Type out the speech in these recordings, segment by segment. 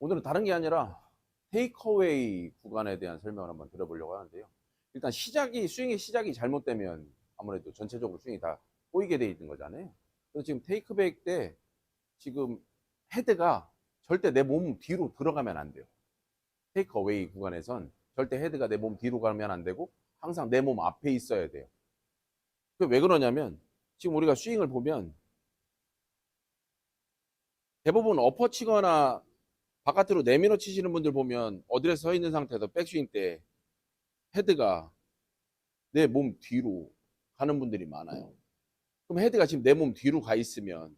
오늘은 다른 게 아니라 테이크어웨이 구간에 대한 설명을 한번 드려보려고 하는데요. 일단 시작이 스윙의 시작이 잘못되면 아무래도 전체적으로 스윙이 다 꼬이게 돼 있는 거잖아요. 그래서 지금 테이크백 때 지금 헤드가 절대 내 몸 뒤로 들어가면 안 돼요. 테이크어웨이 구간에선 절대 헤드가 내 몸 뒤로 가면 안 되고 항상 내 몸 앞에 있어야 돼요. 그게 왜 그러냐면 지금 우리가 스윙을 보면 대부분 엎어 치거나 바깥으로 내밀어 치시는 분들 보면 어디에 서 있는 상태에서 백스윙 때 헤드가 내 몸 뒤로 가는 분들이 많아요. 그럼 헤드가 지금 내 몸 뒤로 가 있으면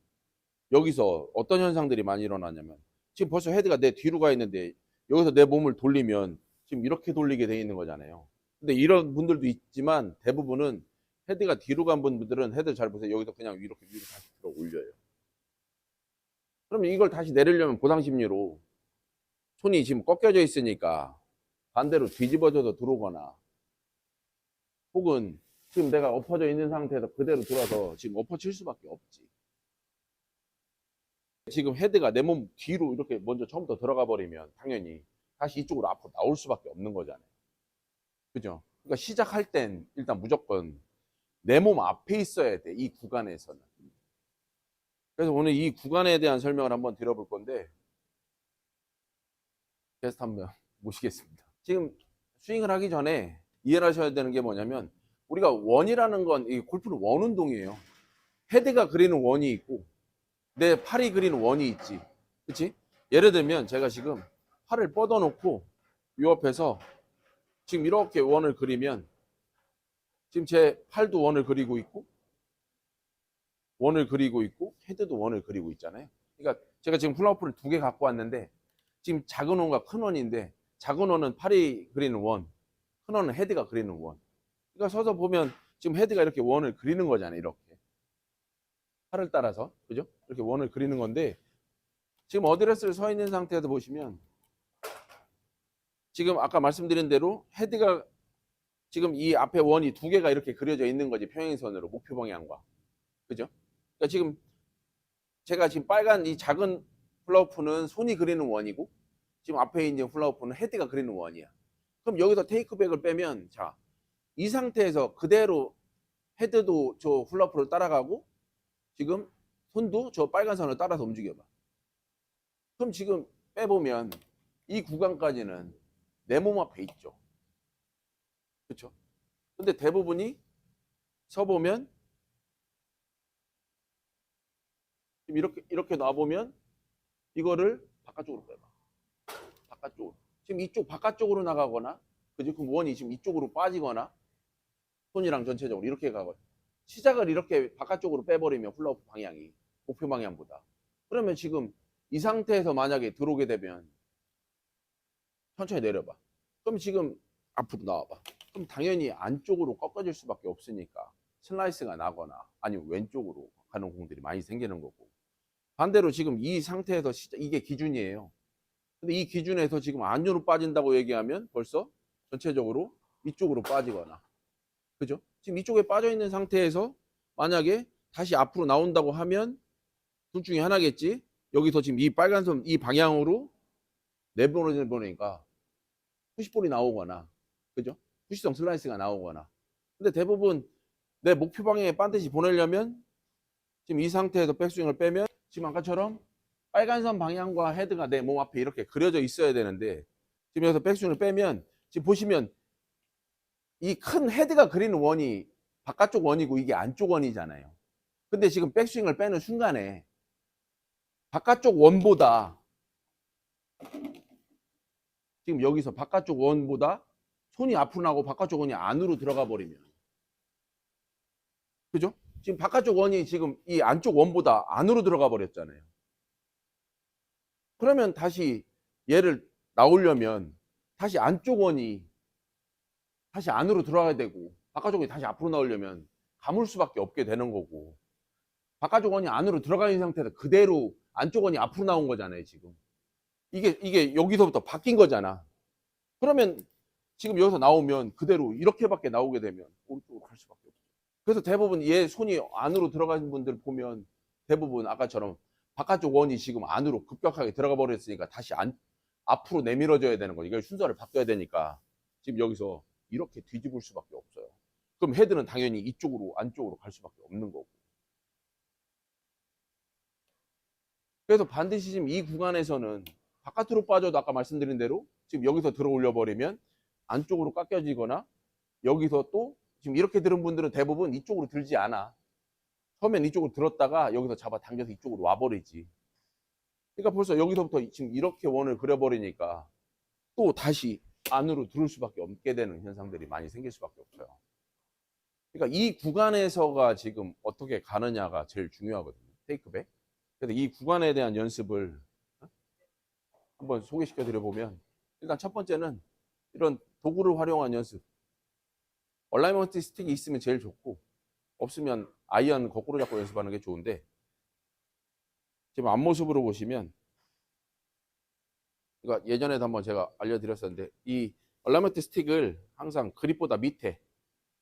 여기서 어떤 현상들이 많이 일어나냐면 지금 벌써 헤드가 내 뒤로 가 있는데 여기서 내 몸을 돌리면 지금 이렇게 돌리게 돼 있는 거잖아요. 근데 이런 분들도 있지만 대부분은 헤드가 뒤로 간 분들은 헤드 잘 보세요. 여기서 그냥 이렇게 위로 다시 들어 올려요. 그러면 이걸 다시 내리려면 보상 심리로 손이 지금 꺾여져 있으니까 반대로 뒤집어져서 들어오거나 혹은 지금 내가 엎어져 있는 상태에서 그대로 들어서 지금 엎어칠 수밖에 없지. 지금 헤드가 내 몸 뒤로 이렇게 먼저 처음부터 들어가 버리면 당연히 다시 이쪽으로 앞으로 나올 수밖에 없는 거잖아요. 그죠? 그러니까 시작할 땐 일단 무조건 내 몸 앞에 있어야 돼. 이 구간에서는. 그래서 오늘 이 구간에 대한 설명을 한번 드려볼 건데 게스트 한번 모시겠습니다. 지금 스윙을 하기 전에 이해를 하셔야 되는 게 뭐냐면 우리가 원이라는 건 이 골프는 원 운동이에요. 헤드가 그리는 원이 있고 내 팔이 그리는 원이 있지. 그치? 예를 들면 제가 지금 팔을 뻗어놓고 이 옆에서 지금 이렇게 원을 그리면 지금 제 팔도 원을 그리고 있고 원을 그리고 있고 헤드도 원을 그리고 있잖아요. 그러니까 제가 지금 플라워풀을 두개 갖고 왔는데 지금 작은 원과 큰 원인데 작은 원은 팔이 그리는 원, 큰 원은 헤드가 그리는 원. 그러니까 서서 보면 지금 헤드가 이렇게 원을 그리는 거잖아요. 이렇게 팔을 따라서 그죠? 이렇게 원을 그리는 건데 지금 어드레스를 서 있는 상태에서 보시면 지금 아까 말씀드린 대로 헤드가 지금 이 앞에 원이 두 개가 이렇게 그려져 있는 거지 평행선으로 목표 방향과 그죠? 그러니까 지금 제가 지금 빨간 이 작은 플라우프는 손이 그리는 원이고 지금 앞에 있는 플라우프는 헤드가 그리는 원이야. 그럼 여기서 테이크백을 빼면 자 이 상태에서 그대로 헤드도 저 플라우프를 따라가고 지금 손도 저 빨간 선을 따라서 움직여봐. 그럼 지금 빼보면 이 구간까지는 내 몸 앞에 있죠. 그렇죠? 근데 대부분이 서보면 이렇게 이렇게 놔보면 이거를 바깥쪽으로 빼봐. 바깥쪽으로. 지금 이쪽 바깥쪽으로 나가거나 그지? 그럼 원이 지금 이쪽으로 빠지거나 손이랑 전체적으로 이렇게 가거나 시작을 이렇게 바깥쪽으로 빼버리면 플라우프 방향이 목표 방향보다 그러면 지금 이 상태에서 만약에 들어오게 되면 천천히 내려봐. 그럼 지금 앞으로 나와봐. 그럼 당연히 안쪽으로 꺾어질 수밖에 없으니까 슬라이스가 나거나 아니면 왼쪽으로 가는 공들이 많이 생기는 거고 반대로 지금 이 상태에서 이게 기준이에요. 근데 이 기준에서 지금 안으로 빠진다고 얘기하면 벌써 전체적으로 이쪽으로 빠지거나 그죠? 지금 이쪽에 빠져 있는 상태에서 만약에 다시 앞으로 나온다고 하면 둘 중에 하나겠지. 여기서 지금 이 빨간 선 이 방향으로 내보내는 보니까 푸시볼이 나오거나 그죠? 푸시성 슬라이스가 나오거나 근데 대부분 내 목표 방향에 반드시 보내려면 지금 이 상태에서 백스윙을 빼면 지금 아까처럼 빨간 선 방향과 헤드가 내 몸 앞에 이렇게 그려져 있어야 되는데 지금 여기서 백스윙을 빼면 지금 보시면 이 큰 헤드가 그리는 원이 바깥쪽 원이고 이게 안쪽 원이잖아요. 근데 지금 백스윙을 빼는 순간에 바깥쪽 원보다 지금 여기서 바깥쪽 원보다 손이 앞으로 나고 바깥쪽 원이 안으로 들어가 버리면 그죠? 지금 바깥쪽 원이 지금 이 안쪽 원보다 안으로 들어가 버렸잖아요. 그러면 다시 얘를 나오려면 다시 안쪽 원이 다시 안으로 들어가야 되고 바깥쪽 원이 다시 앞으로 나오려면 감을 수밖에 없게 되는 거고 바깥쪽 원이 안으로 들어가 있는 상태에서 그대로 안쪽 원이 앞으로 나온 거잖아요 지금 이게 이게 여기서부터 바뀐 거잖아 그러면 지금 여기서 나오면 그대로 이렇게밖에 나오게 되면 그래서 대부분 얘 손이 안으로 들어가는 분들 보면 대부분 아까처럼 바깥쪽 원이 지금 안으로 급격하게 들어가 버렸으니까 다시 안 앞으로 내밀어져야 되는 거죠. 이걸 순서를 바꿔야 되니까 지금 여기서 이렇게 뒤집을 수밖에 없어요. 그럼 헤드는 당연히 이쪽으로 안쪽으로 갈 수밖에 없는 거고. 그래서 반드시 지금 이 구간에서는 바깥으로 빠져도 아까 말씀드린 대로 지금 여기서 들어 올려 버리면 안쪽으로 깎여지거나 여기서 또 지금 이렇게 들은 분들은 대부분 이쪽으로 들지 않아. 처음엔 이쪽으로 들었다가 여기서 잡아 당겨서 이쪽으로 와버리지. 그러니까 벌써 여기서부터 지금 이렇게 원을 그려버리니까 또 다시 안으로 들을 수밖에 없게 되는 현상들이 많이 생길 수밖에 없어요. 그러니까 이 구간에서가 지금 어떻게 가느냐가 제일 중요하거든요. 테이크백. 그래서 이 구간에 대한 연습을 어? 한번 소개시켜 드려 보면 일단 첫 번째는 이런 도구를 활용한 연습. 얼라이먼트 스틱이 있으면 제일 좋고 없으면 아이언 거꾸로 잡고 연습하는 게 좋은데 지금 앞모습으로 보시면 그러니까 예전에도 한번 제가 알려드렸었는데 이 얼라이먼트 스틱을 항상 그립보다 밑에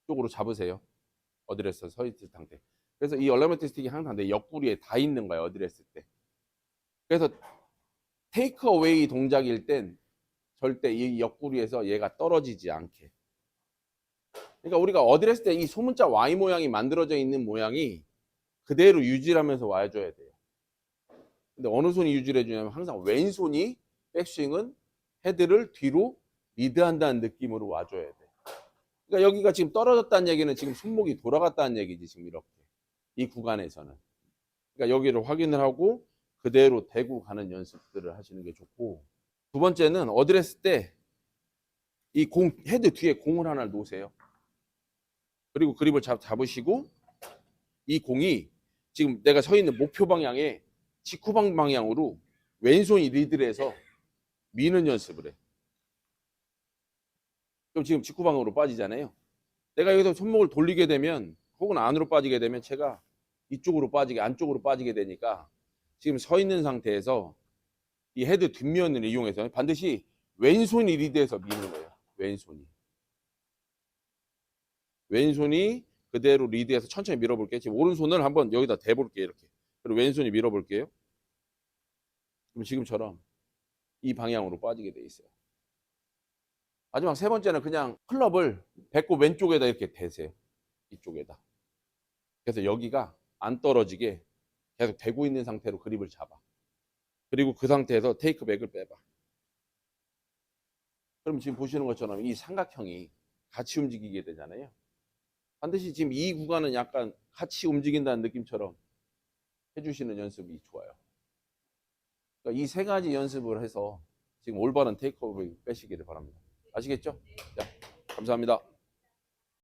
쪽으로 잡으세요. 어드레스 서 있을 상태. 그래서 이 얼라이먼트 스틱이 항상 내 옆구리에 다 있는 거예요. 어드레스 때. 그래서 테이크 어웨이 동작일 땐 절대 이 옆구리에서 얘가 떨어지지 않게. 그러니까 우리가 어드레스 때이 소문자 Y 모양이 만들어져 있는 모양이 그대로 유지하면서 와줘야 돼요. 근데 어느 손이 유지를 해주냐면 항상 왼손이 백스윙은 헤드를 뒤로 리드한다는 느낌으로 와줘야 돼. 그러니까 여기가 지금 떨어졌다는 얘기는 지금 손목이 돌아갔다는 얘기지 지금 이렇게 이 구간에서는. 그러니까 여기를 확인을 하고 그대로 대고 가는 연습들을 하시는 게 좋고 두 번째는 어드레스 때 이 공 헤드 뒤에 공을 하나 놓으세요. 그리고 그립을 잡, 잡으시고 이 공이 지금 내가 서 있는 목표 방향에 직후방 방향으로 왼손이 리드를 해서 미는 연습을 해. 그럼 지금 직후방으로 빠지잖아요. 내가 여기서 손목을 돌리게 되면 혹은 안으로 빠지게 되면 제가 이쪽으로 빠지게 안쪽으로 빠지게 되니까 지금 서 있는 상태에서 이 헤드 뒷면을 이용해서 반드시 왼손이 리드해서 미는 거예요. 왼손이. 왼손이 그대로 리드해서 천천히 밀어볼게요. 지금 오른손을 한번 여기다 대볼게요. 이렇게. 그리고 왼손이 밀어볼게요. 그럼 지금처럼 이 방향으로 빠지게 돼 있어요. 마지막 세 번째는 그냥 클럽을 배꼽 왼쪽에다 이렇게 대세요. 이쪽에다. 그래서 여기가 안 떨어지게 계속 대고 있는 상태로 그립을 잡아. 그리고 그 상태에서 테이크백을 빼봐. 그럼 지금 보시는 것처럼 이 삼각형이 같이 움직이게 되잖아요. 반드시 지금 이 구간은 약간 같이 움직인다는 느낌처럼 해주시는 연습이 좋아요. 그러니까 이 세 가지 연습을 해서 지금 올바른 테이크오버 빼시기를 바랍니다. 아시겠죠? 자, 감사합니다.